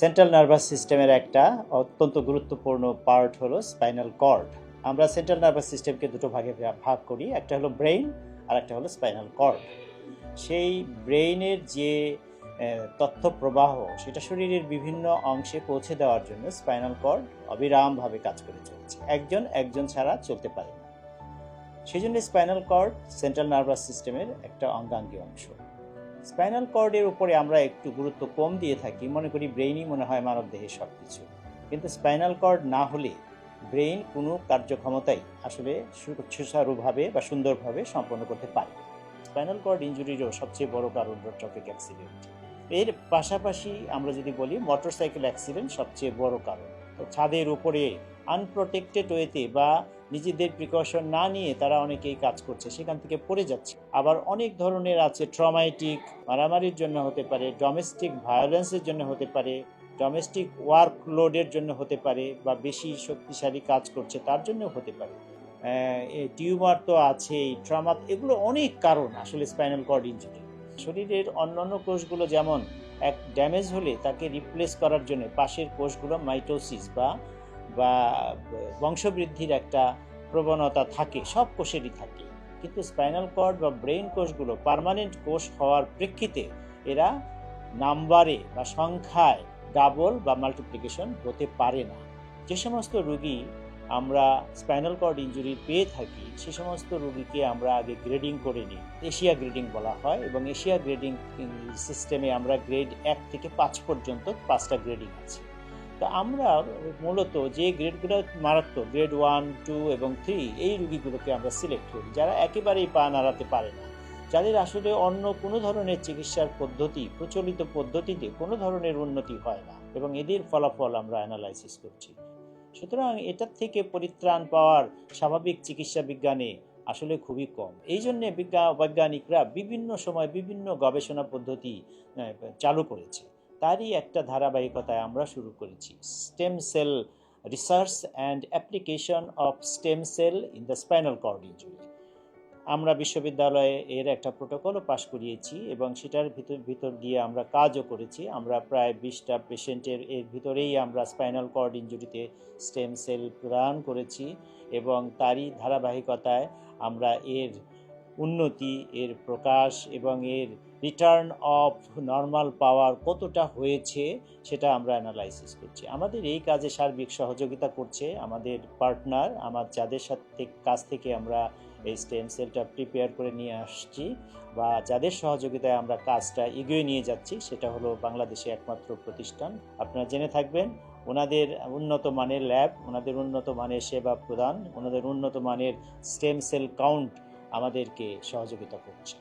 Central nervous সিস্টেমের একটা অত্যন্ত গুরুত্বপূর্ণ পার্ট হলো স্পাইনাল কর্ড আমরা সেন্ট্রাল নার্ভাস সিস্টেমকে দুটো ভাগে ভাগ করি, একটা হলো ব্রেইন আর একটা হলো স্পাইনাল কর্ড সেই ব্রেইনের যে তথ্য প্রবাহ সেটা শরীরের বিভিন্ন অংশে পৌঁছে দেওয়ার জন্য স্পাইনাল কর্ড অবিরামভাবে কাজ করে চলছে। একজন একজন ছাড়া চলতে পারে না। সেই জন্য স্পাইনাল কর্ড সেন্ট্রাল নার্ভাস সিস্টেমের একটা অঙ্গাঙ্গী অংশ। স্পাইনাল কর্ডের উপরে আমরা একটু গুরুত্ব কম দিয়ে থাকি, মনে করি ব্রেইনই মনে হয় মানব দেহের সব কিছু কিন্তু স্পাইনাল কর্ড না হলে ব্রেইন কোনো কার্যক্ষমতাই আসলে সুচারুভাবে বা সুন্দরভাবে সম্পন্ন করতে পারে স্পাইনাল কর্ড ইঞ্জুরিরও সবচেয়ে বড় কারণ রোড ট্রাফিক অ্যাক্সিডেন্ট। এর পাশাপাশি আমরা যদি বলি মোটরসাইকেল অ্যাক্সিডেন্ট সবচেয়ে বড় কারণ। তো ছাদের উপরে আনপ্রোটেক্টেড ওয়েতে বা নিজেদের প্রিকশন না নিয়ে তারা অনেকেই কাজ করছে, সেখান থেকে পড়ে যাচ্ছে। আবার অনেক ধরনের আছে ট্রমাইটিক মারামারির জন্য হতে পারে ডোমেস্টিক ভায়োলেন্সের জন্য হতে পারে ডোমেস্টিক ওয়ার্কলোডের জন্য হতে পারে বা বেশি শক্তিশালী কাজ করছে তার জন্য হতে পারে। টিউমার তো আছেই ট্রমা এগুলো অনেক কারণ আসলে স্পাইনাল কর্ড ইঞ্জুরি শরীরের অন্যান্য কোষগুলো যেমন, এক ড্যামেজ হলে তাকে রিপ্লেস করার জন্য পাশের কোষগুলো মাইটোসিস বা বা বংশবৃদ্ধির একটা প্রবণতা থাকে, সব কোষেরই থাকে। কিন্তু স্পাইনাল কর্ড বা ব্রেন কোষগুলো পার্মানেন্ট কোষ হওয়ার প্রেক্ষিতে এরা নাম্বারে বা সংখ্যায় ডাবল বা মাল্টিপ্লিকেশন হতে পারে না। যে সমস্ত রুগী আমরা স্পাইনাল কর্ড ইঞ্জুরি পেয়ে থাকি, সে সমস্ত রুগীকে আমরা আগে গ্রেডিং করে নিই। এশিয়া গ্রেডিং বলা হয় এবং এশিয়া গ্রেডিং সিস্টেমে আমরা গ্রেড এক থেকে পাঁচ পর্যন্ত পাঁচটা গ্রেডিং আছে। তো আমরা মূলত যে গ্রেডগুলো মারাত্মক গ্রেড ওয়ান টু এবং থ্রি এই রুগীগুলোকে আমরা সিলেক্ট করি। যারা একেবারেই পা নাড়াতে পারে না, যাদের আসলে অন্য কোনো ধরনের চিকিৎসার পদ্ধতি, প্রচলিত পদ্ধতিতে কোনো ধরনের উন্নতি হয় না এবং এদের ফলাফল আমরা অ্যানালাইসিস করছি। সুতরাং এটার থেকে পরিত্রাণ পাওয়ার স্বাভাবিক চিকিৎসা বিজ্ঞানে আসলে খুবই কম। এই জন্যে বিজ্ঞা, বৈজ্ঞানিকরা বিভিন্ন সময় বিভিন্ন গবেষণা পদ্ধতি চালু করেছে। তারই একটা ধারাবাহিকতায় আমরা শুরু করেছি। Stem cell research and application of stem cell in the spinal cord injury আমরা বিশ্ববিদ্যালয়ে এর একটা প্রোটোকলও পাশ করিয়েছি এবং সেটার ভিতর ভিতর দিয়ে আমরা কাজও করেছি। আমরা প্রায় বিশটা পেশেন্টের এর ভিতরেই আমরা স্পাইনাল কর্ড ইঞ্জুরিতে স্টেম সেল প্রদান করেছি এবং তারই ধারাবাহিকতায় আমরা এর উন্নতি, এর প্রকাশ এবং এর রিটার্ন অফ নর্মাল পাওয়ার কতটা হয়েছে সেটা আমরা অ্যানালাইসিস করছি। আমাদের এই কাজে সার্বিক সহযোগিতা করছে আমাদের পার্টনার আমার যাদের সাথে কাছ থেকে আমরা এই স্টেম সেলটা প্রিপেয়ার করে নিয়ে আসছি বা যাদের সহযোগিতায় আমরা কাজটা এগিয়ে নিয়ে যাচ্ছি, সেটা হলো বাংলাদেশে একমাত্র প্রতিষ্ঠান। আপনারা জেনে থাকবেন, ওনাদের উন্নত মানের ল্যাব ওনাদের উন্নত মানের সেবা প্রদান, ওনাদের উন্নত মানের স্টেম সেল কাউন্ট আমাদেরকে সহযোগিতা করছে।